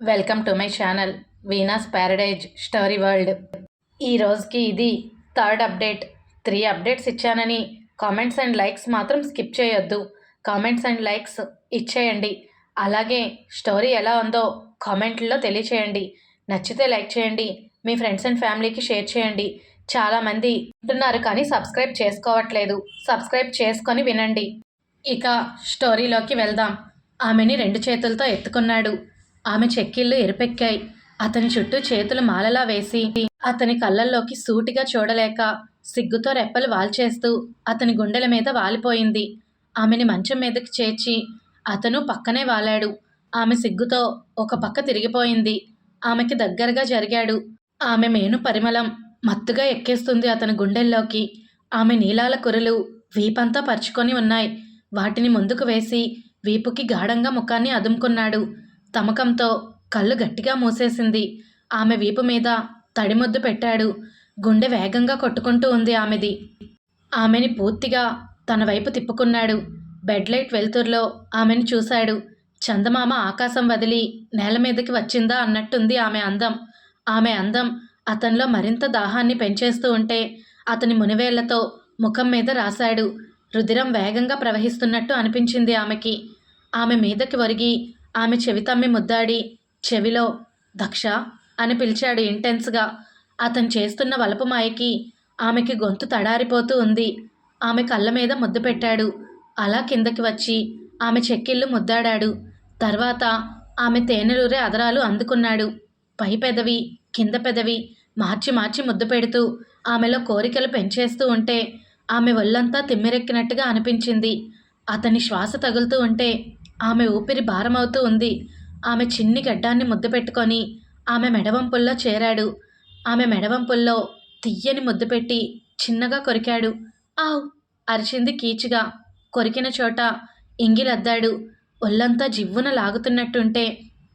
Welcome to my channel Veena's paradise story world. ఈ రోజుకి ఇది థర్డ్ అప్డేట్. త్రీ అప్డేట్స్ ఇచ్చానని కామెంట్స్ అండ్ లైక్స్ మాత్రం స్కిప్ చేయొద్దు. కామెంట్స్ అండ్ లైక్స్ ఇచ్చేయండి. అలాగే స్టోరీ ఎలా ఉందో కామెంట్లో తెలియచేయండి. నచ్చితే లైక్ చేయండి. మీ ఫ్రెండ్స్ అండ్ ఫ్యామిలీకి షేర్ చేయండి. చాలామంది ఉంటున్నారు కానీ సబ్స్క్రైబ్ చేసుకోవట్లేదు. సబ్స్క్రైబ్ చేసుకొని వినండి. ఇక స్టోరీలోకి వెళ్దాం. ఆమెని రెండు చేతులతో ఎత్తుకున్నాడు. ఆమె చెక్కిళ్ళు ఎరుపెక్కాయి. అతని చుట్టూ చేతులు మాలలా వేసి అతని కళ్ళల్లోకి సూటిగా చూడలేక సిగ్గుతో రెప్పలు వాల్చేస్తూ అతని గుండెల మీద వాలిపోయింది. ఆమెని మంచం మీదకి చేర్చి అతను పక్కనే వాలాడు. ఆమె సిగ్గుతో ఒక పక్క తిరిగిపోయింది. ఆమెకి దగ్గరగా జరిగాడు. ఆమె మేను పరిమళం మత్తుగా ఎక్కేస్తుంది అతని గుండెల్లోకి. ఆమె నీలాల కురలు వీపంతా పరుచుకొని ఉన్నాయి. వాటిని ముందుకు వేసి వీపుకి గాఢంగా ముఖాన్ని అదుముకున్నాడు. తమకంతో కళ్ళు గట్టిగా మూసేసింది. ఆమె వీపు మీద తడిముద్దు పెట్టాడు. గుండె వేగంగా కొట్టుకుంటూ ఉంది ఆమెది. ఆమెని పూర్తిగా తన వైపు తిప్పుకున్నాడు. బెడ్ లైట్ వెలుతురులో ఆమెను చూశాడు. చందమామ ఆకాశం వదిలి నేల మీదకి వచ్చిందా అన్నట్టుంది ఆమె అందం. ఆమె అందం అతనిలో మరింత దాహాన్ని పెంచేస్తూ ఉంటే అతని మునివేళ్ళతో ముఖం మీద రాశాడు. రుధిరం వేగంగా ప్రవహిస్తున్నట్టు అనిపించింది ఆమెకి. ఆమె మీదకి ఒరిగి ఆమె చెవి తమ్మి ముద్దాడి చెవిలో దక్ష అని పిలిచాడు ఇంటెన్స్గా. అతను చేస్తున్న వలపు మాయకి ఆమెకి గొంతు తడారిపోతూ ఉంది. ఆమె కళ్ళ మీద ముద్దు పెట్టాడు. అలా కిందకి వచ్చి ఆమె చెక్కిళ్ళు ముద్దాడాడు. తర్వాత ఆమె తేనెలూరే అదరాలు అందుకున్నాడు. పై పెదవి కింద పెదవి మార్చి మార్చి ముద్దు పెడుతూ ఆమెలో కోరికలు పెంచేస్తూ ఉంటే ఆమె ఒళ్ళంతా తిమ్మిరెక్కినట్టుగా అనిపించింది. అతని శ్వాస తగులుతూ ఉంటే ఆమె ఊపిరి భారమవుతూ ఉంది. ఆమె చిన్ని గడ్డాన్ని ముద్దు పెట్టుకొని ఆమె మెడవంపుల్లో చేరాడు. ఆమె మెడవంపుల్లో తియ్యని ముద్దు పెట్టి చిన్నగా కొరికాడు. ఆవ్! అరిచింది కీచుగా. కొరికిన చోట ఇంగిలద్దాడు. ఒళ్ళంతా జివ్వున లాగుతున్నట్టుంటే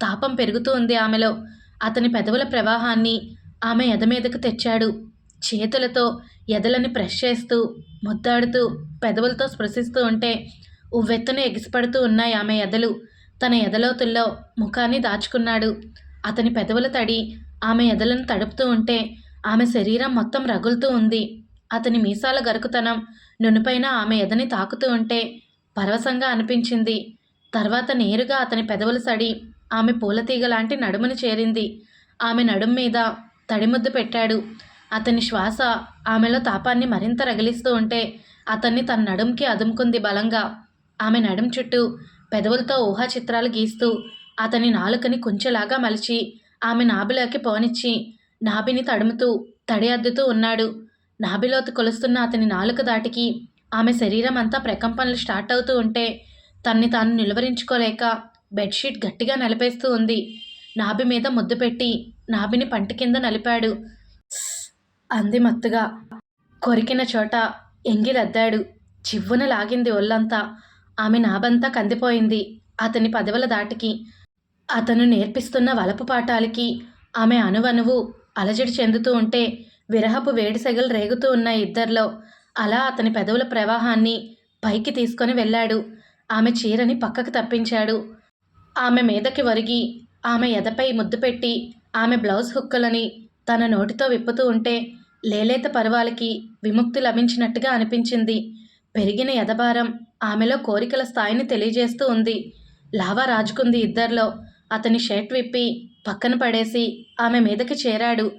తాపం పెరుగుతూ ఉంది ఆమెలో. అతని పెదవుల ప్రవాహాన్ని ఆమె ఎద మీదకు తెచ్చాడు. చేతులతో ఎదలని ప్రెష్ చేస్తూ ముద్దాడుతూ పెదవులతో స్పృశిస్తూ ఉంటే ఉవ్వెత్తున ఎగిసిపడుతూ ఉన్నాయి ఆమె ఎదలు. తన ఎదలోతుల్లో ముఖాన్ని దాచుకున్నాడు. అతని పెదవుల తడి. ఆమె ఎదలను తడుపుతూ ఉంటే ఆమె శరీరం మొత్తం రగులుతూ ఉంది. అతని మీసాల గరుకుతనం నునుపైన ఆమె ఎదని తాకుతూ ఉంటే పరవశంగా అనిపించింది. తర్వాత నేరుగా అతని పెదవుల సడి ఆమె పూలతీగ లాంటి నడుమును చేరింది. ఆమె నడుం మీద తడిముద్దు పెట్టాడు. అతని శ్వాస ఆమెలో తాపాన్ని మరింత రగిలిస్తూ ఉంటే అతన్ని తన నడుంకి అదుముకుంది బలంగా. ఆమె నడుం చుట్టూ పెదవులతో ఊహా చిత్రాలు గీస్తూ అతని నాలుకని కొంచెలాగా మలిచి ఆమె నాభిలోకి పోనిచ్చి నాభిని తడుముతూ తడి అద్దుతూ ఉన్నాడు. నాభిలోతు కొలుస్తున్న అతని నాలుక దాటికి ఆమె శరీరం అంతా ప్రకంపనలు స్టార్ట్ అవుతూ ఉంటే తన్ని తాను నిలువరించుకోలేక బెడ్షీట్ గట్టిగా నలిపేస్తూ ఉంది. నాభి మీద ముద్దు పెట్టి నాభిని పంట కింద నలిపాడు. అంది మత్తుగా. కొరికిన చోట ఎంగిలద్దాడు. చివ్వున లాగింది ఒళ్ళంతా. ఆమె నాబంతా కందిపోయింది. అతని పదవుల దాటికి అతను నేర్పిస్తున్న వలపు పాఠాలకి ఆమె అణువణువు అలజడి చెందుతూ ఉంటే విరహపు వేడిసెగలు రేగుతూ ఉన్న ఇద్దరిలో అలా అతని పెదవుల ప్రవాహాన్ని పైకి తీసుకొని వెళ్ళాడు. ఆమె చీరని పక్కకు తప్పించాడు. ఆమె మీదకి ఒరిగి ఆమె ఎదపై ముద్దు పెట్టి ఆమె బ్లౌజ్ హుక్కులని తన నోటితో విప్పుతూ ఉంటే లేలేత పర్వాలకి విముక్తి లభించినట్టుగా అనిపించింది. పెరిగిన ఎదభారం ఆమెలో కోరికల స్థాయిని తెలియజేస్తూ ఉంది. లావా రాజుకుంది ఇద్దరిలో. అతని షర్ట్ విప్పి పక్కన పడేసి ఆమె మీదకి చేరాడు.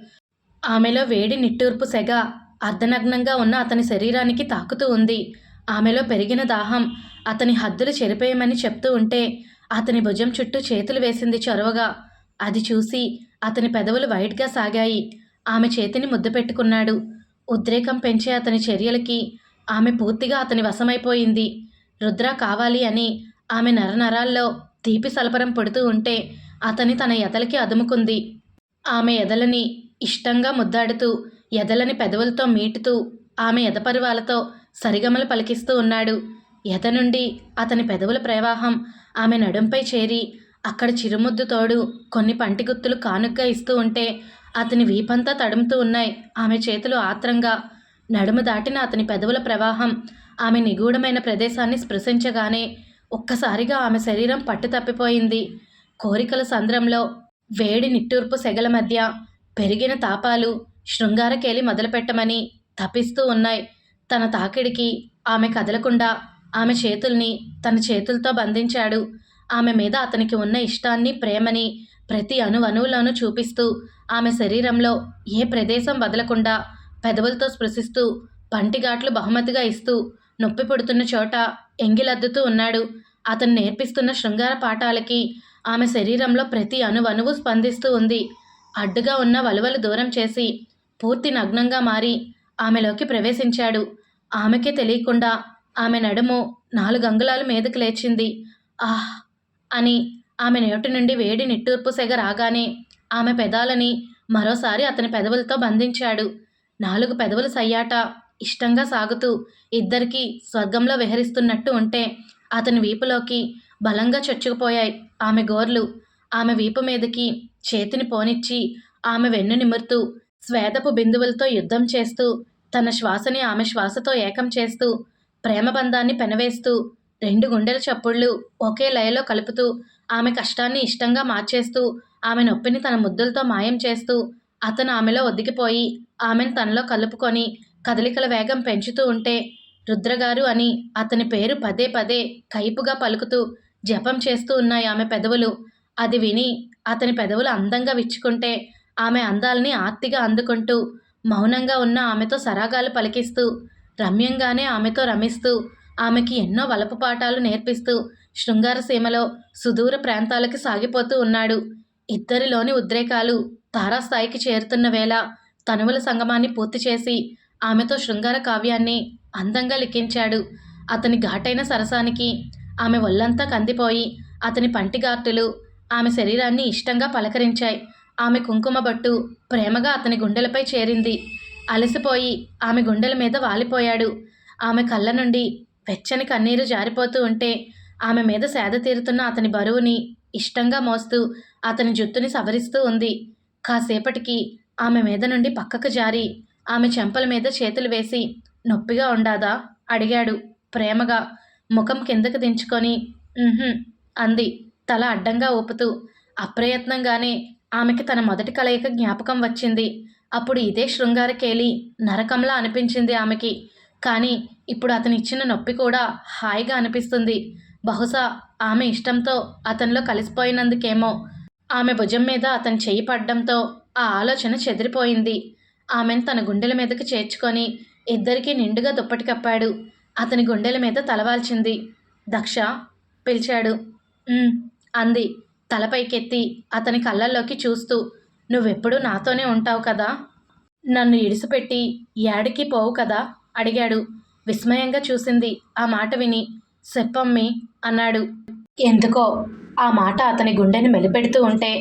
ఆమెలో వేడి నిట్టూర్పు సెగ అర్ధనగ్నంగా ఉన్న అతని శరీరానికి తాకుతూ ఉంది. ఆమెలో పెరిగిన దాహం అతని హద్దులు చెరిపేయమని చెప్తూ ఉంటే అతని భుజం చుట్టూ చేతులు వేసింది చొరవగా. అది చూసి అతని పెదవులు వైట్గా సాగాయి. ఆమె చేతిని ముద్దు పెట్టుకున్నాడు. ఉద్రేకం పెంచే అతని చర్యలకి ఆమె పూర్తిగా అతని వశమైపోయింది. రుద్ర కావాలి అని ఆమె నరనరాల్లో తీపి సలపరం పడుతూ ఉంటే అతని తన ఎదలకి అదుముకుంది. ఆమె ఎదలని ఇష్టంగా ముద్దాడుతూ ఎదలని పెదవులతో మీటుతూ ఆమె ఎదపరువాలతో సరిగమలు పలికిస్తూ ఉన్నాడు. ఎద నుండి అతని పెదవుల ప్రవాహం ఆమె నడుంపై చేరి అక్కడ చిరుముద్దు తోడు కొన్ని పంటి గుత్తులు కానుగ్గా ఇస్తూ ఉంటే అతని వీపంతా తడుముతూ ఉన్నాయి. ఆమె చేతులు ఆత్రంగా నడుము దాటిన అతని పెదవుల ప్రవాహం ఆమె నిగూఢమైన ప్రదేశాన్ని స్పృశించగానే ఒక్కసారిగా ఆమె శరీరం పట్టు తప్పిపోయింది. కోరికల సంద్రంలో వేడి నిట్టూర్పు సెగల మధ్య పెరిగిన తాపాలు శృంగారకేలి మొదలుపెట్టమని తపిస్తూ ఉన్నాయి. తన తాకిడికి ఆమె కదలకుండా ఆమె చేతుల్ని తన చేతులతో బంధించాడు. ఆమె మీద అతనికి ఉన్న ఇష్టాన్ని ప్రేమని ప్రతి అణువణువులోనూ చూపిస్తూ ఆమె శరీరంలో ఏ ప్రదేశం వదలకుండా పెదవులతో స్పృశిస్తూ పంటిఘాట్లు బహుమతిగా ఇస్తూ నొప్పి పుడుతున్న చోట ఎంగిలద్దుతూ ఉన్నాడు. అతను నేర్పిస్తున్న శృంగార పాఠాలకి ఆమె శరీరంలో ప్రతి అణువణువు స్పందిస్తూ ఉంది. అడ్డుగా ఉన్న వలువలు దూరం చేసి పూర్తి నగ్నంగా మారి ఆమెలోకి ప్రవేశించాడు. ఆమెకే తెలియకుండా ఆమె నడుము నాలుగు అంగుళాలు మీదకు లేచింది. ఆహ్! అని ఆమె నోటి నుండి వేడి నిట్టూర్పు సెగ రాగానే ఆమె పెదాలని మరోసారి అతని పెదవులతో బంధించాడు. నాలుగు పెదవులు సయ్యాట ఇష్టంగా సాగుతూ ఇద్దరికీ స్వర్గంలో విహరిస్తున్నట్టు ఉంటే అతని వీపులోకి బలంగా చొచ్చుకుపోయాయి ఆమె గోర్లు. ఆమె వీపు మీదకి చేతిని పోనిచ్చి ఆమె వెన్ను నిమురుతూ శ్వేతపు బిందువులతో యుద్ధం చేస్తూ తన శ్వాసని ఆమె శ్వాసతో ఏకం చేస్తూ ప్రేమబంధాన్ని పెనవేస్తూ రెండు గుండెల చప్పుళ్ళు ఒకే లయలో కలుపుతూ ఆమె కష్టాన్ని ఇష్టంగా మార్చేస్తూ ఆమె నొప్పిని తన ముద్దులతో మాయం చేస్తూ అతను ఆమెలో ఒదిగిపోయి ఆమెను తనలో కలుపుకొని కదలికల వేగం పెంచుతూ ఉంటే రుద్రగారు అని అతని పేరు పదే పదే కైపుగా పలుకుతూ జపం చేస్తూ ఉన్నాయి ఆమె పెదవులు. అది విని అతని పెదవులు అందంగా విచ్చుకుంటే ఆమె అందాలని ఆర్తిగా అందుకుంటూ మౌనంగా ఉన్న ఆమెతో సరాగాలు పలికిస్తూ రమ్యంగానే ఆమెతో రమిస్తూ ఆమెకి ఎన్నో వలపు పాఠాలు నేర్పిస్తూ శృంగార సీమలో సుదూర ప్రాంతాలకి సాగిపోతూ ఉన్నాడు. ఇద్దరిలోని ఉద్రేకాలు తారాస్థాయికి చేరుతున్న వేళ తనువుల సంగమాన్ని పూర్తి చేసి ఆమెతో శృంగార కావ్యాన్ని అందంగా లిఖించాడు. అతని ఘాటైన సరసానికి ఆమె ఒళ్ళంతా కందిపోయి అతని పంటిగార్టులు ఆమె శరీరాన్ని ఇష్టంగా పలకరించాయి. ఆమె కుంకుమ బట్టు ప్రేమగా అతని గుండెలపై చేరింది. అలసిపోయి ఆమె గుండెల మీద వాలిపోయాడు. ఆమె కళ్ళ నుండి వెచ్చని కన్నీరు జారిపోతూ ఉంటే ఆమె మీద సేద తీరుతున్న అతని బరువుని ఇష్టంగా మోస్తూ అతని జుత్తుని సవరిస్తూ ఉంది. కాసేపటికి ఆమె మీద నుండి పక్కకు జారి ఆమె చెంపల మీద చేతులు వేసి నొప్పిగా ఉండాదా? అడిగాడు ప్రేమగా ముఖం కిందకు దించుకొని. అంది తల అడ్డంగా ఊపుతూ. అప్రయత్నంగానే ఆమెకి తన మొదటి కలయిక జ్ఞాపకం వచ్చింది. అప్పుడు ఇదే శృంగారకేలి నరకంలా అనిపించింది ఆమెకి. కానీ ఇప్పుడు అతను ఇచ్చిన నొప్పి కూడా హాయిగా అనిపిస్తుంది. బహుశా ఆమె ఇష్టంతో అతనిలో కలిసిపోయినందుకేమో. ఆమె భుజం మీద అతని చెయ్యి పడ్డంతో ఆ ఆలోచన చెదిరిపోయింది. ఆమెను తన గుండెల మీదకి చేర్చుకొని ఇద్దరికీ నిండుగా దుప్పటి కప్పాడు. అతని గుండెల మీద తలవాల్చింది. దక్ష పిలిచాడు. అంది. తలపైకెత్తి అతని కళ్ళల్లోకి చూస్తూ నువ్వెప్పుడూ నాతోనే ఉంటావు కదా? నన్ను ఇడిసిపెట్టి యాడికి పోవు కదా? అడిగాడు. విస్మయంగా చూసింది ఆ మాట విని చెప్పమ్మి అన్నాడు. ఎందుకో? ఆ మాట అతని గుండెని మెలిపెడుతూ ఉంటే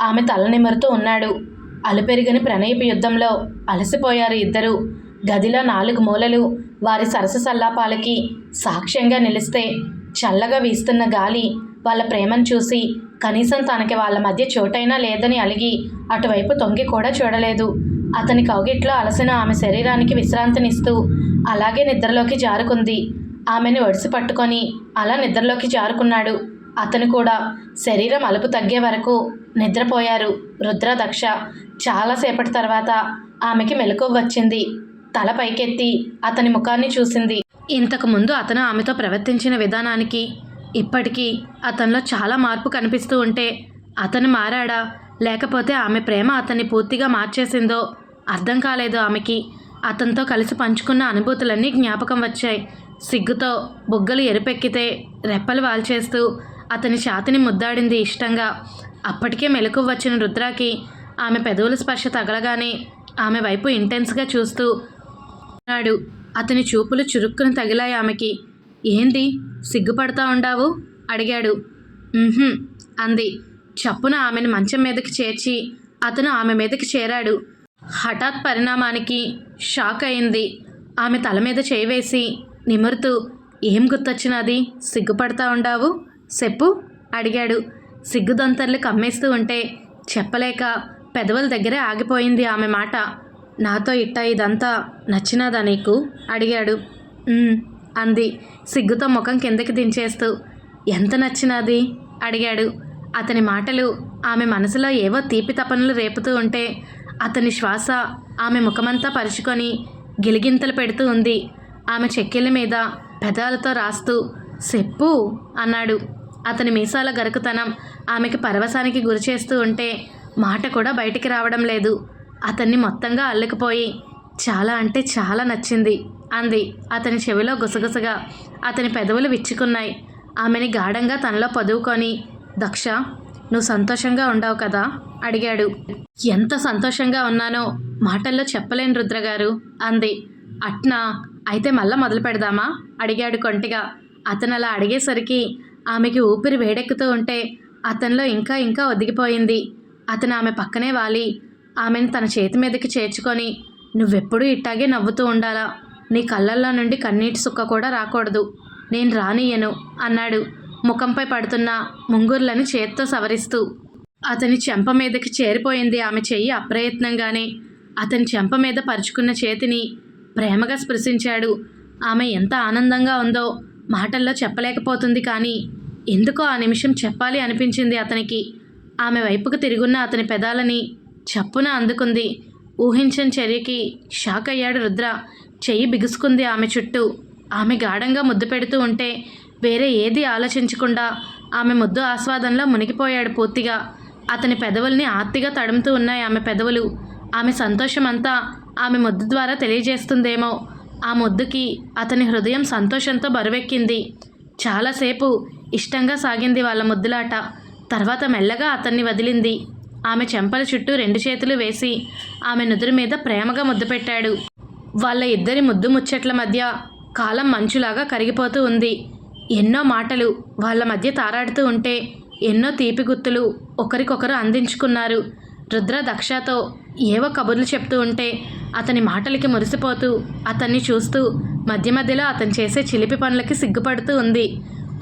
ఆమె తల నిమురుతూ ఉన్నాడు. అలుపెరిగని ప్రణయపు యుద్ధంలో అలసిపోయారు ఇద్దరు. గదిలో నాలుగు మూలలు వారి సరస సల్లాపాలకి సాక్ష్యంగా నిలిస్తే చల్లగా వీస్తున్న గాలి వాళ్ళ ప్రేమను చూసి కనీసం తనకి వాళ్ళ మధ్య చోటైనా లేదని అలిగి అటువైపు తొంగి కూడా చూడలేదు. అతని కౌగిట్లో అలసిన ఆమె శరీరానికి విశ్రాంతినిస్తూ అలాగే నిద్రలోకి జారుకుంది. ఆమెను ఒడిసి పట్టుకొని అలా నిద్రలోకి జారుకున్నాడు. అతను కూడా శరీరం అలుపు తగ్గే వరకు నిద్రపోయారు. రుద్రదక్ష చాలాసేపటి తర్వాత ఆమెకి మెలకువ వచ్చింది. తల పైకెత్తి అతని ముఖాన్ని చూసింది. ఇంతకు ముందు అతను ఆమెతో ప్రవర్తించిన విధానానికి ఇప్పటికీ అతనిలో చాలా మార్పు కనిపిస్తూ ఉంటే అతను మారాడా? లేకపోతే ఆమె ప్రేమ అతన్ని పూర్తిగా మార్చేసిందో? అర్థం కాలేదు ఆమెకి. అతనితో కలిసి పంచుకున్న అనుభూతులన్నీ జ్ఞాపకం వచ్చాయి. సిగ్గుతో బుగ్గలు ఎరుపెక్కితే రెప్పలు వాల్చేస్తూ అతని ఛాతిని ముద్దాడింది ఇష్టంగా. అప్పటికే మెలకువ వచ్చిన రుద్రాకి ఆమె పెదవుల స్పర్శ తగలగానే ఆమె వైపు ఇంటెన్స్గా చూస్తూ ఉన్నాడు అతని చూపులు చురుక్కున తగిలాయి ఆమెకి. ఏంది? సిగ్గుపడతా ఉండావు? అడిగాడు. అంది. చప్పున ఆమెను మంచం మీదకి చేర్చి అతను ఆమె మీదకి చేరాడు. హఠాత్ పరిణామానికి షాక్ అయింది. ఆమె తల మీద చేయివేసి నిమురుతూ ఏం గుర్తొచ్చినది? సిగ్గుపడతా ఉండావు? చెప్పు అడిగాడు. సిగ్గుదొంతర్లు కమ్మేస్తూ ఉంటే చెప్పలేక పెదవుల దగ్గరే ఆగిపోయింది ఆమె మాట. నాతో ఇట్టా ఇదంతా నచ్చినదా నీకు? అడిగాడు. అంది సిగ్గుతో ముఖం కిందకి దించేస్తూ. ఎంత నచ్చినది? అడిగాడు. అతని మాటలు ఆమె మనసులో ఏవో తీపి తపనలు రేపుతూ ఉంటే అతని శ్వాస ఆమె ముఖమంతా పరుచుకొని గిలిగింతలు పెడుతూ ఉంది. ఆమె చెక్కిళ్ళ మీద పెదాలతో రాస్తూ చెప్పు అన్నాడు. అతని మీసాల గరుకుతనం ఆమెకి పరవశానికి గురి చేస్తూ ఉంటే మాట కూడా బయటికి రావడం లేదు. అతన్ని మొత్తంగా అల్లుకుపోయి చాలా అంటే చాలా నచ్చింది అంది అతని చెవిలో గుసగుసగా. అతని పెదవులు విచ్చుకున్నాయి. ఆమెని గాఢంగా తనలో పదువుకొని దక్ష నువ్వు సంతోషంగా ఉండవు కదా? అడిగాడు. ఎంత సంతోషంగా ఉన్నానో మాటల్లో చెప్పలేను రుద్రగారు అంది. అట్నా అయితే మళ్ళా మొదలు పెడదామా అడిగాడు కొంటిగా. అతను అలా అడిగేసరికి ఆమెకి ఊపిరి వేడెక్కుతూ ఉంటే అతనిలో ఇంకా ఇంకా ఒదిగిపోయింది. అతను ఆమె పక్కనే వాలి. ఆమెను తన చేతి మీదకి చేర్చుకొని నువ్వెప్పుడూ ఇట్టాగే నవ్వుతూ ఉండాలా? నీ కళ్ళల్లో నుండి కన్నీటి సుక్క కూడా రాకూడదు. నేను రానియ్యను అన్నాడు. ముఖంపై పడుతున్న ముంగుర్లను చేత్తో సవరిస్తూ. అతని చెంప మీదకి చేరిపోయింది ఆమె చెయ్యి అప్రయత్నంగానే. అతని చెంప మీద పరుచుకున్న చేతిని ప్రేమగా స్పృశించాడు. ఆమె ఎంత ఆనందంగా ఉందో మాటల్లో చెప్పలేకపోతుంది కానీ ఎందుకో ఆ నిమిషం చెప్పాలి అనిపించింది అతనికి. ఆమె వైపుకు తిరుగున్న అతని పెదాలని చప్పున అందుకుంది. ఊహించని చర్యకి షాక్ అయ్యాడు రుద్ర. చెయ్యి బిగుసుకుంది ఆమె చుట్టూ. ఆమె గాఢంగా ముద్దు పెడుతూ ఉంటే వేరే ఏది ఆలోచించకుండా ఆమె ముద్దు ఆస్వాదంలో మునిగిపోయాడు పూర్తిగా. అతని పెదవుల్ని ఆర్తిగా తడుముతూ ఉన్నాయి ఆమె పెదవులు. ఆమె సంతోషమంతా ఆమె ముద్దు ద్వారా తెలియజేస్తుందేమో. ఆ ముద్దుకి అతని హృదయం సంతోషంతో బరువెక్కింది. చాలాసేపు ఇష్టంగా సాగింది వాళ్ళ ముద్దులాట. తర్వాత మెల్లగా అతన్ని వదిలింది. ఆమె చెంపల చుట్టూ రెండు చేతులు వేసి ఆమె నుదురు మీద ప్రేమగా ముద్దు పెట్టాడు. వాళ్ళ ఇద్దరి ముద్దు ముచ్చట్ల మధ్య కాలం మంచులాగా కరిగిపోతూ ఉంది. ఎన్నో మాటలు వాళ్ళ మధ్య తారాడుతూ ఉంటే ఎన్నో తీపి గుర్తులు ఒకరికొకరు అందించుకున్నారు. రుద్ర దక్షతో ఏవో కబుర్లు చెప్తూ ఉంటే అతని మాటలకి మురిసిపోతూ అతన్ని చూస్తూ మధ్య మధ్యలో అతను చేసే చిలిపి పనులకి సిగ్గుపడుతూ ఉంది.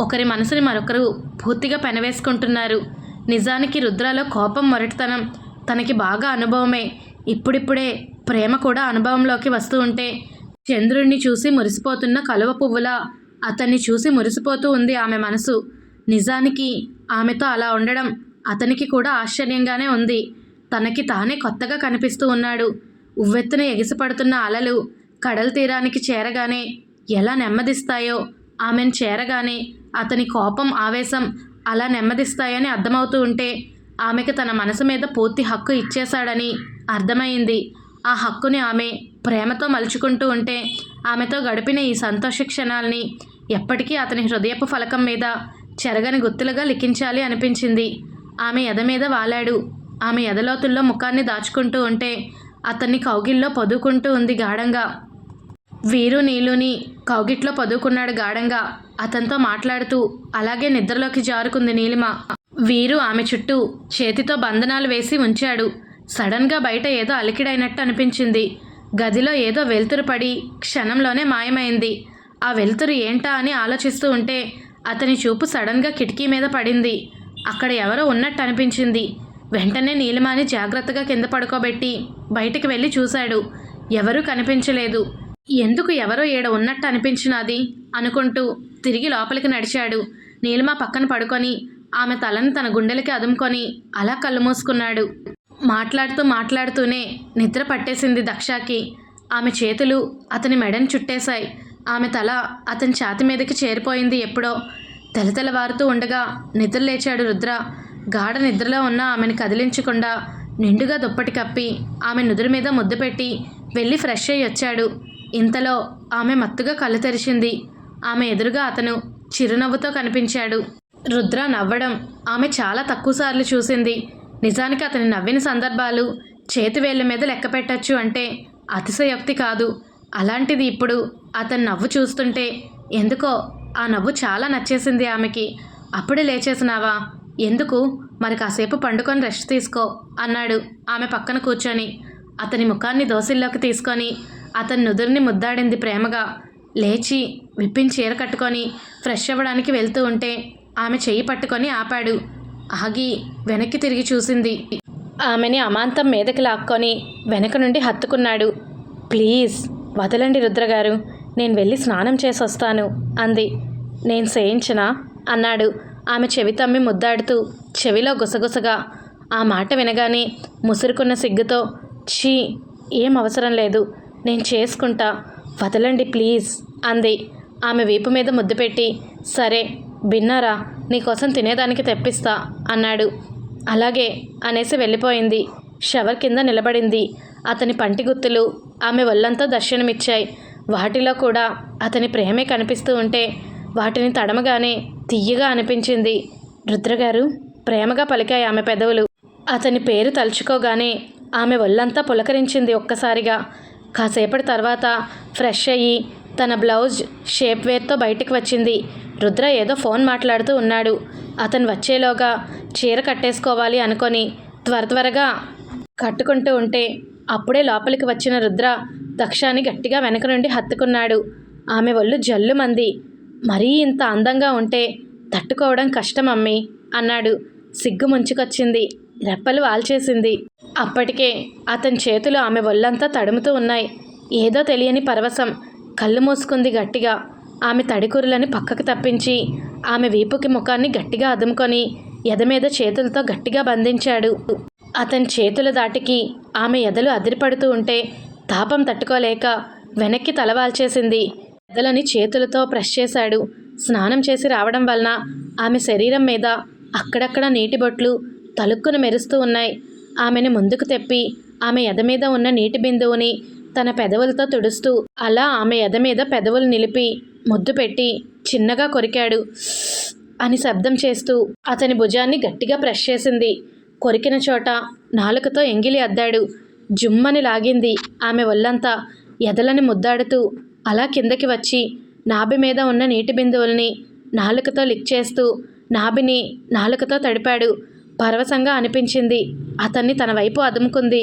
ఒకరి మనసుని మరొకరు పూర్తిగా పెనవేసుకుంటున్నారు. నిజానికి రుద్రలో కోపం మొరటితనం తనకి బాగా అనుభవమే. ఇప్పుడిప్పుడే ప్రేమ కూడా అనుభవంలోకి వస్తూ ఉంటే చంద్రుణ్ణి చూసి మురిసిపోతున్న కలువ పువ్వులా అతన్ని చూసి మురిసిపోతూ ఉంది ఆమె మనసు. నిజానికి ఆమెతో అలా ఉండడం అతనికి కూడా ఆశ్చర్యంగానే ఉంది. తనకి తానే కొత్తగా కనిపిస్తూ ఉన్నాడు. ఉవ్వెత్తున ఎగిసిపడుతున్న అలలు కడల తీరానికి చేరగానే ఎలా నెమ్మదిస్తాయో ఆమెను చేరగానే అతని కోపం ఆవేశం అలా నెమ్మదిస్తాయని అర్థమవుతూ ఉంటే ఆమెకు తన మనసు మీద పూర్తి హక్కు ఇచ్చేశాడని అర్థమైంది. ఆ హక్కుని ఆమె ప్రేమతో మలుచుకుంటూ ఉంటే ఆమెతో గడిపిన ఈ సంతోష క్షణాల్ని ఎప్పటికీ అతని హృదయపు ఫలకం మీద చెరగని గుర్తులుగా లిఖించాలి అనిపించింది. ఆమె ఎద మీద వాలాడు. ఆమె ఎదలోతుల్లో ముఖాన్ని దాచుకుంటూ ఉంటే అతన్ని కౌగిల్లో పదుకుంటూ ఉంది గాఢంగా. వీరు నీలుని కౌగిట్లో పదుకున్నాడు గాఢంగా. అతనితో మాట్లాడుతూ అలాగే నిద్రలోకి జారుకుంది నీలిమ వీరు ఆమె చుట్టూ చేతితో బంధనాలు వేసి ఉంచాడు. సడన్గా బయట ఏదో అలికిడైనట్టు అనిపించింది. గదిలో ఏదో వెలుతురు పడి క్షణంలోనే మాయమైంది. ఆ వెలుతురు ఏంటా అని ఆలోచిస్తూ ఉంటే అతని చూపు సడన్గా కిటికీ మీద పడింది. అక్కడ ఎవరో ఉన్నట్టు అనిపించింది. వెంటనే నీలిమాని జాగ్రత్తగా కింద పడుకోబెట్టి బయటికి వెళ్ళి చూశాడు. ఎవరూ కనిపించలేదు. ఎందుకు ఎవరో ఏడ ఉన్నట్టు అనిపించినది? అనుకుంటూ తిరిగి లోపలికి నడిచాడు. నీలిమ పక్కన పడుకొని ఆమె తలను తన గుండెలకి అదుముకొని అలా కళ్ళు మూసుకున్నాడు. మాట్లాడుతూ మాట్లాడుతూనే నిద్ర పట్టేసింది దక్షాకి. ఆమె చేతులు అతని మెడను చుట్టేశాయి. ఆమె తల అతని ఛాతి మీదకి చేరిపోయింది ఎప్పుడో. తెలతెలవారుతూ ఉండగా నిద్ర లేచాడు రుద్ర. గాఢ నిద్రలో ఉన్న ఆమెను కదిలించకుండా నిండుగా దుప్పటి కప్పి ఆమె నుదురు మీద ముద్దు పెట్టి వెళ్ళి ఫ్రెష్ అయ్యి వచ్చాడు. ఇంతలో ఆమె మత్తుగా కళ్ళు తెరిచింది. ఆమె ఎదురుగా అతను చిరునవ్వుతో కనిపించాడు. రుద్ర నవ్వడం ఆమె చాలా తక్కువసార్లు చూసింది. నిజానికి అతని నవ్విన సందర్భాలు చేతివేళ్ళ మీద లెక్క పెట్టచ్చు అంటే అతిశయోక్తి కాదు. అలాంటిది ఇప్పుడు అతని నవ్వు చూస్తుంటే ఎందుకో ఆ నవ్వు చాలా నచ్చేసింది ఆమెకి. అప్పుడే లేచేసినావా? ఎందుకు? మరి కాసేపు పండుకొని రెస్ట్ తీసుకో అన్నాడు ఆమె పక్కన కూర్చొని. అతని ముఖాన్ని దోసిల్లోకి తీసుకొని అతని నుదురుని ముద్దాడింది ప్రేమగా. లేచి విప్పిన చీర కట్టుకొని ఫ్రెష్ అవ్వడానికి వెళ్తూ ఉంటే ఆమె చెయ్యి పట్టుకొని ఆపాడు. ఆగి వెనక్కి తిరిగి చూసింది. ఆమెని అమాంతం మీదకి లాక్కొని వెనక నుండి హత్తుకున్నాడు. ప్లీజ్ వదలండి రుద్రగారు నేను వెళ్ళి స్నానం చేసి వస్తాను అంది. నేను చేయించనా అన్నాడు. ఆమె చెవి తమ్మి ముద్దాడుతూ చెవిలో గుసగుసగా ఆ మాట వినగానే ముసురుకున్న సిగ్గుతో ఛీ ఏం అవసరం లేదు నేను చేసుకుంటా వదలండి ప్లీజ్ అంది. ఆమె వీపు మీద ముద్దు పెట్టి సరే బిన్నారా నీకోసం తినేదానికి తెప్పిస్తా అన్నాడు. అలాగే అనేసి వెళ్ళిపోయింది. షవర్ కింద నిలబడింది. అతని పంటి గుర్తులు ఆమె ఒళ్ళంతా దర్శనమిచ్చాయి. వాటిలో కూడా అతని ప్రేమే కనిపిస్తూ ఉంటే వాటిని తడమగానే తీయగా అనిపించింది. రుద్రగారు ప్రేమగా పలికాయి ఆమె పెదవులు. అతని పేరు తలుచుకోగానే ఆమె ఒళ్ళంతా పులకరించింది ఒక్కసారిగా. కాసేపటి తర్వాత ఫ్రెష్ అయ్యి తన బ్లౌజ్ షేప్ వేర్తో బయటికి వచ్చింది. రుద్ర ఏదో ఫోన్ మాట్లాడుతూ ఉన్నాడు. అతను వచ్చేలోగా చీర కట్టేసుకోవాలి అనుకొని త్వర త్వరగా కట్టుకుంటూ ఉంటే అప్పుడే లోపలికి వచ్చిన రుద్ర దక్షాన్ని గట్టిగా వెనక నుండి హత్తుకున్నాడు. ఆమె ఒళ్ళు జల్లుమంది. మరీ ఇంత అందంగా ఉంటే తట్టుకోవడం కష్టం అమ్మి అన్నాడు. సిగ్గు ముంచుకొచ్చింది. రెప్పలు వాల్చేసింది. అప్పటికే అతని చేతులు ఆమె ఒళ్ళంతా తడుముతూ ఉన్నాయి. ఏదో తెలియని పరవశం. కళ్ళు మూసుకుంది గట్టిగా. ఆమె తడికురులని పక్కకు తప్పించి ఆమె వీపుకి ముఖాన్ని గట్టిగా అదుముకొని ఎదమీద చేతులతో గట్టిగా బంధించాడు. అతని చేతుల దాటికి ఆమె ఎదలు అదిరిపడుతూ ఉంటే తాపం తట్టుకోలేక వెనక్కి తలవాల్చేసింది ఎదలని చేతులతో ప్రెస్ చేశాడు. స్నానం చేసి రావడం వలన ఆమె శరీరం మీద అక్కడక్కడ నీటి బొట్లు తలుక్కును మెరుస్తూ ఉన్నాయి. ఆమెను ముందుకు తెప్పి ఆమె ఎద మీద ఉన్న నీటి బిందువుని తన పెదవులతో తుడుస్తూ అలా ఆమె ఎద మీద పెదవులు నిలిపి ముద్దు పెట్టి చిన్నగా కొరికాడు అని శబ్దం చేస్తూ అతని భుజాన్ని గట్టిగా ప్రెస్ చేసింది. కొరికిన చోట నాలుకతో ఎంగిలి అద్దాడు. జుమ్మని లాగింది ఆమె ఒళ్ళంతా ఎదలని ముద్దాడుతూ అలా కిందకి వచ్చి నాభి మీద ఉన్న నీటి బిందువుల్ని నాలుకతో లిక్ చేస్తూ నాభిని నాలుకతో తడిపాడు. పరవశంగా అనిపించింది. అతన్ని తన వైపు అదుముకుంది.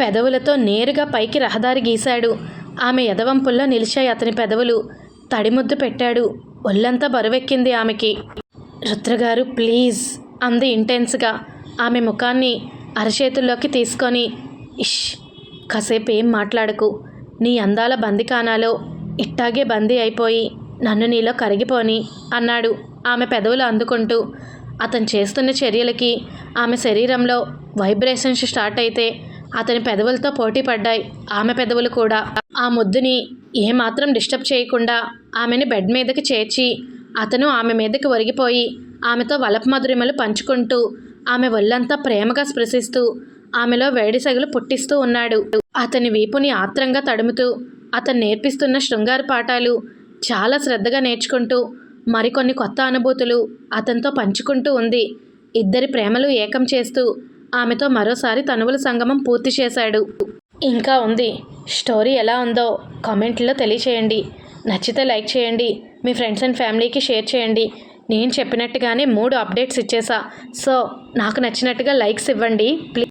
పెదవులతో నేరుగా పైకి రహదారి గీశాడు. ఆమె ఎదవంపుల్లో నిలిచాయి అతని పెదవులు. తడిముద్దు పెట్టాడు. ఒళ్ళంతా బరువెక్కింది ఆమెకి. రుద్రగారు ప్లీజ్ అంది ఇంటెన్స్గా. ఆమె ముఖాన్ని అరచేతుల్లోకి తీసుకొని ఇష్ కాసేపు ఏం మాట్లాడకు. నీ అందాల బందికానాలో ఇట్టాగే బందీ అయిపోయి నన్ను నీలో కరిగిపోని అన్నాడు ఆమె పెదవులు అందుకుంటూ. అతను చేస్తున్న చర్యలకి ఆమె శరీరంలో వైబ్రేషన్స్ స్టార్ట్ అయితే అతని పెదవులతో పోటీ పడ్డాయి ఆమె పెదవులు కూడా. ఆ ముద్దుని ఏమాత్రం డిస్టర్బ్ చేయకుండా ఆమెని బెడ్ మీదకి చేర్చి అతను ఆమె మీదకి ఒరిగిపోయి ఆమెతో వలప మధురిమలు పంచుకుంటూ ఆమె ఒళ్ళంతా ప్రేమగా స్పృశిస్తూ ఆమెలో వేడి పుట్టిస్తూ ఉన్నాడు. అతని వీపుని ఆత్రంగా తడుముతూ అతను నేర్పిస్తున్న శృంగార పాఠాలు చాలా శ్రద్ధగా నేర్చుకుంటూ మరికొన్ని కొత్త అనుభూతులు అతనితో పంచుకుంటూ ఉంది. ఇద్దరి ప్రేమలు ఏకం చేస్తూ ఆమెతో మరోసారి తనువుల సంగమం పూర్తి చేశాడు. ఇంకా ఉంది. స్టోరీ ఎలా ఉందో కామెంట్లో తెలియచేయండి. నచ్చితే లైక్ చేయండి. మీ ఫ్రెండ్స్ అండ్ ఫ్యామిలీకి షేర్ చేయండి. నేను చెప్పినట్టుగానే మూడు అప్డేట్స్ ఇచ్చేసా. సో నాకు నచ్చినట్టుగా లైక్స్ ఇవ్వండి. ప్లీజ్